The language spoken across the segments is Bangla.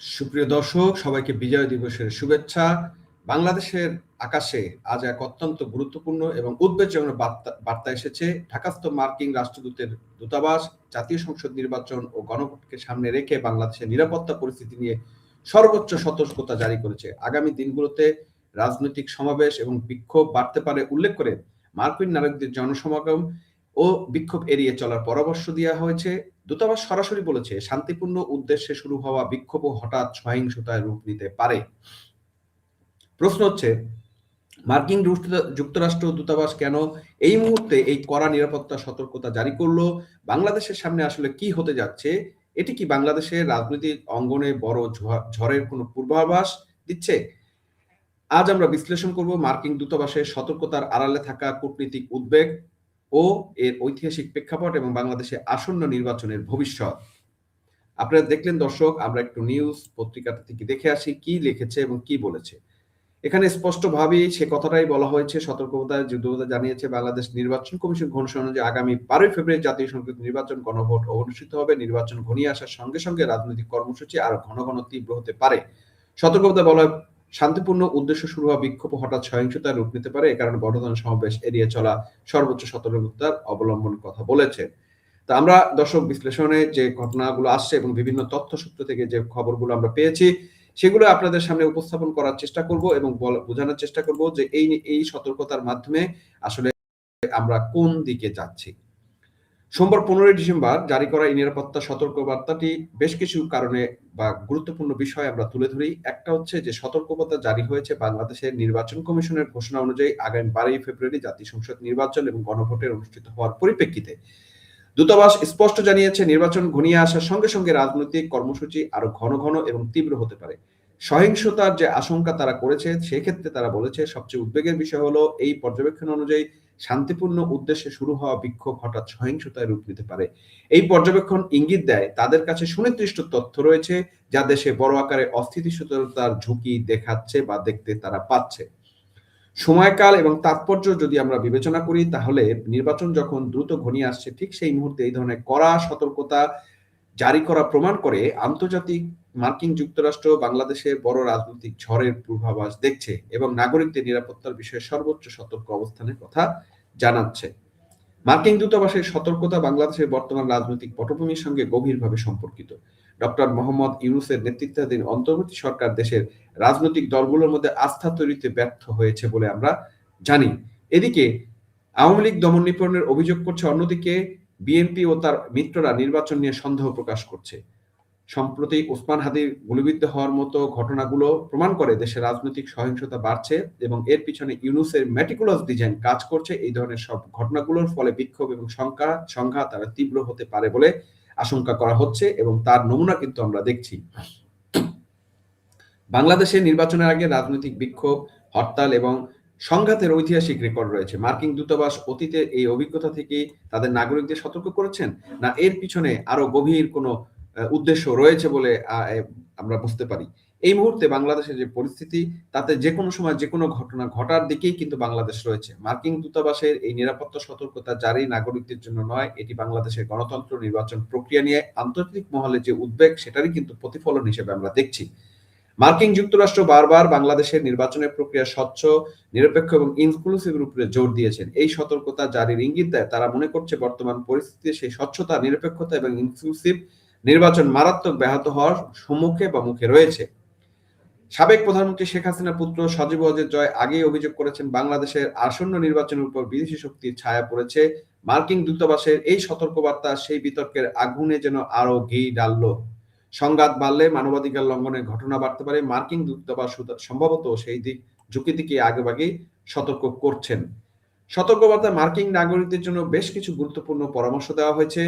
সুপ্রিয় দর্শক, সবাইকে বিজয় দিবসের শুভেচ্ছা। বাংলাদেশের আকাশে আজ এক অত্যন্ত গুরুত্বপূর্ণ এবং উদ্বেগজনক বার্তা এসেছে। ঢাকাস্থ মার্কিন রাষ্ট্রদূতের দূতাবাস, জাতীয় সংসদ নির্বাচন ও গণভোটকে সামনে রেখে বাংলাদেশের নিরাপত্তা পরিস্থিতি নিয়ে সর্বোচ্চ সতর্কতা জারি করেছে। আগামী দিনগুলোতে রাজনৈতিক সমাবেশ এবং বিক্ষোভ বাড়তে পারে উল্লেখ করে মার্কিন নাগরিকদের জনসমাগম ও বিক্ষোভ এড়িয়ে চলার পরামর্শ দেওয়া হয়েছে। দূতাবাস সরাসরি বলেছে, শান্তিপূর্ণ উদ্দেশ্যে শুরু হওয়া বিক্ষোভ হঠাৎ সহিংসতায় রূপ নিতে পারে। প্রশ্ন হচ্ছে, মার্কিন যুক্তরাষ্ট্র দূতাবাস কেন এই মুহূর্তে এই কড়া নিরাপত্তা সতর্কতা জারি করল? বাংলাদেশের সামনে আসলে কি হতে যাচ্ছে? এটি কি বাংলাদেশের রাজনৈতিক অঙ্গনে বড় ঝড়ের কোনো পূর্বাভাস দিচ্ছে? আজ আমরা বিশ্লেষণ করব মার্কিন দূতাবাসের সতর্কতার আড়ালে থাকা কূটনীতিক উদ্বেগ। ও এর ঐতিহাসিক প্রেক্ষাপট এবং বাংলাদেশে আসন্ন নির্বাচনের ভবিষ্যৎ। আপনারা দেখলেন দর্শক, আমরা একটু নিউজ পত্রিকাটা থেকে দেখে আসি কি লিখেছে এবং কি বলেছে। এখানে স্পষ্টভাবেই সে কথাটাই বলা হয়েছে, সতর্কতা যুদ্ধতা জানিয়েছে বাংলাদেশ নির্বাচন কমিশন ঘোষণা অনুযায়ী আগামী বারোই ফেব্রুয়ারি জাতীয় সংসদ নির্বাচন গণভোট অনুষ্ঠিত হবে। নির্বাচন ঘনিয়ে আসার সঙ্গে সঙ্গে রাজনৈতিক কর্মসূচি আরও ঘন ঘন তীব্র হতে পারে। সতর্কতা বলা শান্তিপূর্ণ উদ্দেশ্য শুরু হওয়া বিক্ষোভ হঠাৎ সহিংসতার রূপ নিতে পারে, এ কারণে ধরনের সমাবেশ এড়িয়ে চলা সর্বোচ্চ সতর্কতার অবলম্বন কথা বলেছে। তা আমরা দর্শক বিশ্লেষণে যে ঘটনাগুলো আসছে এবং বিভিন্ন তথ্য সূত্র থেকে যে খবরগুলো আমরা পেয়েছি, সেগুলো আপনাদের সামনে উপস্থাপন করার চেষ্টা করব এবং বোঝানোর চেষ্টা করব যে এই এই সতর্কতার মাধ্যমে আসলে আমরা কোন দিকে যাচ্ছি। সোমবার পনেরোই ডিসেম্বর জারি করা এই নিরাপত্তা সতর্কবার্তাটি বেশ কিছু কারণে বা গুরুত্বপূর্ণ বিষয় আমরা তুলে ধরি। একটা হচ্ছে যে, সতর্কবার্তা জারি হয়েছে বাংলাদেশের নির্বাচন কমিশনের ঘোষণা অনুযায়ী আগামী বারোই ফেব্রুয়ারি জাতীয় সংসদ নির্বাচন এবং গণভোটের অনুষ্ঠিত হওয়ার পরিপ্রেক্ষিতে। দূতাবাস স্পষ্ট জানিয়েছে, নির্বাচন ঘনিয়ে আসার সঙ্গে সঙ্গে রাজনৈতিক কর্মসূচি আরও ঘন ঘন এবং তীব্র হতে পারে। সহিংসতার যে আশঙ্কা তারা করেছে, সেক্ষেত্রে তারা বলেছে, সবচেয়ে উদ্বেগের বিষয় হলো এই পর্যবেক্ষণ অনুযায়ী শান্তিপূর্ণ উদ্দেশ্যে শুরু হওয়া বিক্ষোভ হঠাৎ সহিংসতায় রূপ নিতে পারে। এই পর্যবেক্ষণ ইঙ্গিত দেয়, তাদের কাছে সুনির্দিষ্ট তথ্য রয়েছে যা দেশে বড় আকারে অস্থিতিশীলতার ঝুঁকি দেখাচ্ছে বা দেখতে তারা পাচ্ছে। সময়কাল এবং তাৎপর্য যদি আমরা বিবেচনা করি, তাহলে নির্বাচন যখন দ্রুত ঘনিয়ে আসছে, ঠিক সেই মুহূর্তে এই ধরনের কড়া সতর্কতা জারি করা প্রমাণ করে আন্তর্জাতিক মার্কিন যুক্তরাষ্ট্র বাংলাদেশের বড় রাজনৈতিক ঝড়ের পূর্বাভাস দেখছে এবং নাগরিকদের নিরাপত্তার বিষয়ে সর্বোচ্চ সতর্ক অবস্থানের কথা জানাচ্ছে। মার্কিন দূতাবাসের সতর্কতা বাংলাদেশের বর্তমান রাজনৈতিক পটভূমির সঙ্গে গভীরভাবে সম্পর্কিত। ডক্টর মোহাম্মদ ইউনুসের নেতৃত্বাধীন অন্তর্বর্তী সরকার দেশের রাজনৈতিক দলগুলোর মধ্যে আস্থা তৈরিতে ব্যর্থ হয়েছে বলে আমরা জানি। এদিকে, আওয়ামী লীগ দমন নিপনের অভিযোগ করছে অন্যদিকে, বিএনপি ও তার মিত্ররা নির্বাচন নিয়ে সন্দেহ প্রকাশ করছে। সম্প্রতি ওসমান হাদির গুলিবিদ্ধ হওয়ার মতো ঘটনাগুলো প্রমাণ করে দেশের রাজনৈতিক সহিংসতা বাড়ছে এবং এর পিছনে ইউনুসের ম্যাটিকুলাস ডিজাইন কাজ করছে। এই ধরনের সব ঘটনাগুলোর ফলে বিক্ষোভ এবং সংখ্যা সংঘাত তারা তীব্র হতে পারে বলে আশঙ্কা করা হচ্ছে এবং তার নমুনা কিন্তু আমরা দেখছি। বাংলাদেশের নির্বাচনের আগে রাজনৈতিক বিক্ষোভ, হরতাল এবং সংঘাতের ঐতিহাসিক রেকর্ড রয়েছে। মার্কিন দূতাবাস অতীতে এই অভিজ্ঞতা থেকে তাদের নাগরিকদের সতর্ক করেছেন? না এর পিছনে আরও গভীর কোনো উদ্দেশ্য রয়েছে বলে আমরা বুঝতে পারি। এই মুহূর্তে বাংলাদেশের যে পরিস্থিতি, তাতে যে কোনো সময় যে কোনো ঘটনা ঘটার দিকেই কিন্তু বাংলাদেশ রয়েছে। মার্কিন দূতাবাসের এই নিরাপত্তা সতর্কতা জারি নাগরিকদের জন্য নয়, এটি বাংলাদেশের গণতন্ত্র নির্বাচন প্রক্রিয়া নিয়ে আন্তর্জাতিক মহলে যে উদ্বেগ, সেটারই কিন্তু প্রতিফলন হিসেবে আমরা দেখছি। মার্কিন যুক্তরাষ্ট্র বারবার বাংলাদেশের নির্বাচনের প্রক্রিয়া স্বচ্ছ, নিরপেক্ষ এবং ইনক্লুসিভের উপরে জোর দিয়েছেন। এই সতর্কতা জারির ইঙ্গিত দেয়, তারা মনে করছে বর্তমান পরিস্থিতিতে সেই স্বচ্ছতা, নিরপেক্ষতা এবং ইনক্লুসিভ নির্বাচন মারাত্মক ব্যাহত হওয়ার সম্মুখে বা মুখে রয়েছে। সাবেক প্রধানমন্ত্রী শেখ হাসিনার পুত্র সজীব ওয়াজের জয় আগেই অভিযোগ করেছেন, বাংলাদেশের আসন্ন নির্বাচনের উপর বিদেশি শক্তির ছায়া পড়েছে। মার্কিন দূতাবাসের এই সতর্কবার্তা সেই বিতর্কের আগুনে যেন আরও ঘি ডালল। সংঘাত বাড়লে মানবাধিকার লঙ্ঘনের ঘটনা বাড়তে পারে। মার্কিন দূতাবাস সম্ভবত সেই দিক, ঝুঁকি দিকে আগেভাগেই সতর্ক করছেন। সতর্কবার্তা মার্কিন নাগরিকদের জন্য বেশ কিছু গুরুত্বপূর্ণ পরামর্শ দেওয়া হয়েছে।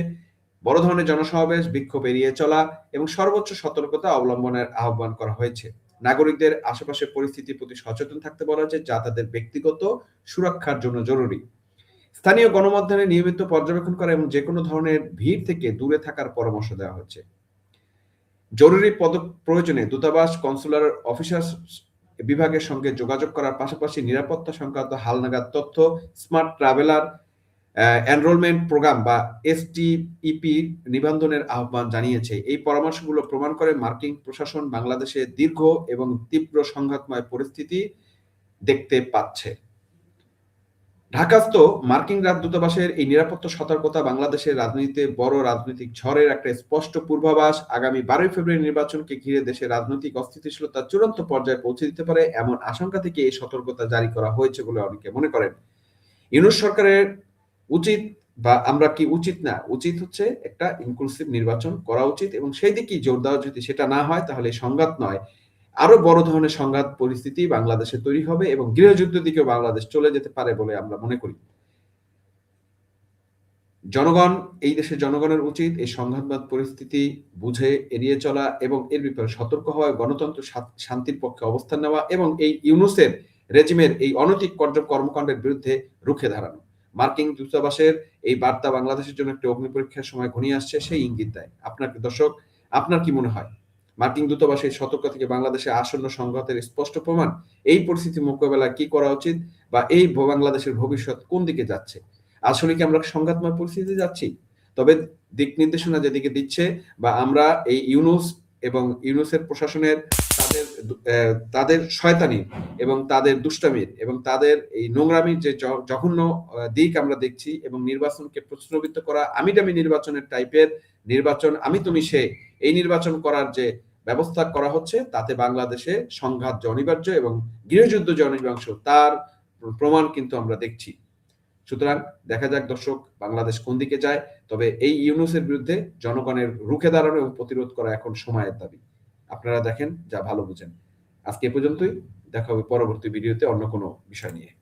বড় ধরনের জনসমাবেশ, বিক্ষোভ এড়িয়ে চলা এবং সর্বোচ্চ সতর্কতা অবলম্বনের আহ্বান করা হয়েছে। নাগরিকদের আশেপাশের পরিস্থিতির প্রতি সচেতন থাকতে বলা হয়েছে যা তাদের ব্যক্তিগত সুরক্ষার জন্য জরুরি। স্থানীয় গণমাধ্যমে নিয়মিত পর্যবেক্ষণ করা এবং যে কোনো ধরনের ভিড় থেকে দূরে থাকার পরামর্শ দেওয়া হচ্ছে। জরুরি পদ প্রয়োজনে দূতাবাস, কনসুলার অফিসার বিভাগের সঙ্গে যোগাযোগ করার পাশাপাশি নিরাপত্তা সংক্রান্ত হালনাগাদ তথ্য, স্মার্ট ট্রাভেলার এনরোলমেন্ট প্রোগ্রাম বা এসটিইপি নিবন্ধনের আহ্বান জানিয়েছে। এই পরামর্শগুলো প্রমাণ করে মার্কিন প্রশাসন বাংলাদেশে দীর্ঘ এবং তীব্র সংঘাতময় পরিস্থিতি দেখতে পাচ্ছে। ঢাকাস্থ মার্কিন রাজদূতাবাসের এই নিরাপত্তা সতর্কতা বাংলাদেশের রাজনীতিতে বড় রাজনৈতিক ঝড়ের একটা স্পষ্ট পূর্বাভাস আগামী বারোই ফেব্রুয়ারি নির্বাচনকে ঘিরে দেশের রাজনৈতিক অস্থিতিশীলতা চূড়ান্ত পর্যায়ে পৌঁছে দিতে পারে এমন আশঙ্কা থেকে এই সতর্কতা জারি করা হয়েছে বলে অনেকে মনে করেন। ইউনুস সরকারের উচিত বা আমরা কি উচিত না? উচিত হচ্ছে একটা ইনক্লুসিভ নির্বাচন করা উচিত এবং সেই দিকেই জোর দেওয়া যদি সেটা না হয় তাহলে সংঘাত নয়। আরও বড় ধরনের সংঘাত পরিস্থিতি বাংলাদেশে তৈরি হবে এবং গৃহযুদ্ধের দিকে বাংলাদেশ চলে যেতে পারে বলে আমরা মনে করি। জনগণ, এই দেশের জনগণের উচিত এই সংঘাতবাদ পরিস্থিতি বুঝে এড়িয়ে চলা এবং এর ব্যাপারে সতর্ক হওয়া, গণতন্ত্র শান্তির পক্ষে অবস্থান নেওয়া এবং এই ইউনুসের রেজিমের এই অনৈতিক কর্মকাণ্ডের বিরুদ্ধে রুখে দাঁড়ানো। মার্কিন দূতাবাসের এই বার্তা বাংলাদেশের জন্য একটি অগ্নি পরীক্ষার সময় ঘনিয়ে আসছে, সেই ইঙ্গিত দেয়। আপনার দর্শক, আপনার কি মনে হয়? মার্কিন দূতাবাসের সতর্ক থেকে বাংলাদেশে আসন্ন সংঘাতের স্পষ্ট প্রমাণ এই পরিস্থিতি মোকাবেলায় কি করা উচিত বা এই বাংলাদেশের ভবিষ্যৎ কোন দিকে যাচ্ছে? আসলে কি আমরা সংঘাতময় পরিস্থিতিতে যাচ্ছি? তবে দিক নির্দেশনা যেদিকে দিচ্ছে বা আমরা এই ইউনুস এবং ইউনুসের প্রশাসনের তাদের তাদের শয়তানি এবং তাদের দুষ্টামির এবং তাদের এই নোংরামির যে জঘন্য দিক আমরা দেখছি এবং নির্বাচনকে প্রশ্নবিদ্ধ করা আমি দামি নির্বাচনের টাইপের নির্বাচন, আমি তুমি সে, এই নির্বাচন করার যে ব্যবস্থা করা হচ্ছে, তাতে বাংলাদেশে সংঘাত যে অনিবার্য এবং গৃহযুদ্ধ যে অনিবাংশ তার প্রমাণ কিন্তু আমরা দেখছি। সুতরাং দেখা যাক দর্শক, বাংলাদেশ কোন দিকে যায়, তবে এই ইউনুসের বিরুদ্ধে জনগণের রুখে দাঁড়ানো এবং প্রতিরোধ করা এখন সময়ের দাবি। আপনারা দেখেন, যা ভালো বুঝেন। আজকে এ পর্যন্তই। দেখা হবে পরবর্তী ভিডিওতে অন্য কোনো বিষয় নিয়ে।